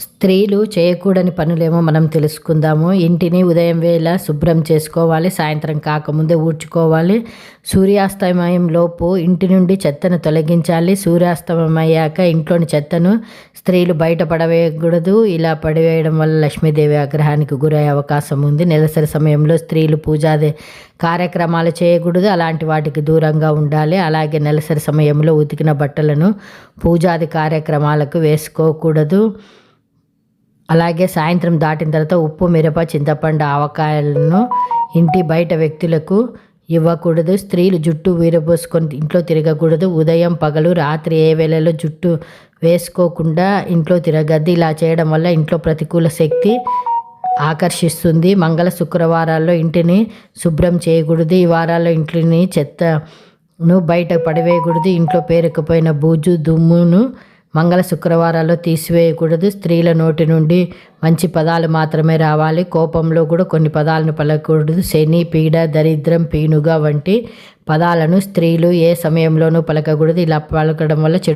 స్త్రీలు చేయకూడని పనులేమో మనం తెలుసుకుందాము. ఇంటిని ఉదయం వేళ శుభ్రం చేసుకోవాలి సాయంత్రం కాకముందే ఊడ్చుకోవాలి. సూర్యాస్తమయం లోపు ఇంటి నుండి చెత్తను తొలగించాలి. సూర్యాస్తమయం అయ్యాక ఇంట్లోని చెత్తను స్త్రీలు బయట పడవేయకూడదు. ఇలా పడివేయడం వల్ల లక్ష్మీదేవి ఆగ్రహానికి గురయ్యే అవకాశం ఉంది. నెలసరి సమయంలో స్త్రీలు పూజాది కార్యక్రమాలు చేయకూడదు. అలాంటి వాటికి దూరంగా ఉండాలి. అలాగే నెలసరి సమయంలో ఉతికిన బట్టలను పూజాది కార్యక్రమాలకు వేసుకోకూడదు. అలాగే సాయంత్రం దాటిన తర్వాత ఉప్పు మిరప చింతపండు ఆవకాయలను ఇంటి బయట వ్యక్తులకు ఇవ్వకూడదు. స్త్రీలు జుట్టు వీరబోసుకొని ఇంట్లో తిరగకూడదు. ఉదయం పగలు రాత్రి ఏ వేళలో జుట్టు వేసుకోకుండా ఇంట్లో తిరగద్దు. ఇలా చేయడం వల్ల ఇంట్లో ప్రతికూల శక్తి ఆకర్షిస్తుంది. మంగళ శుక్రవారాల్లో ఇంటిని శుభ్రం చేయకూడదు. ఈ వారాల్లో ఇంటిని చెత్తను బయట పడివేయకూడదు. ఇంట్లో పేరుకుపోయిన బూజు దుమ్మును మంగళ శుక్రవారాల్లో తీసివేయకూడదు. స్త్రీల నోటి నుండి మంచి పదాలు మాత్రమే రావాలి. కోపంలో కూడా కొన్ని పదాలను పలకూడదు శని పీడ దరిద్రం పీనుగా వంటి పదాలను స్త్రీలు ఏ సమయంలోనూ పలకకూడదు. ఇలా పలకడం వల్ల చెడు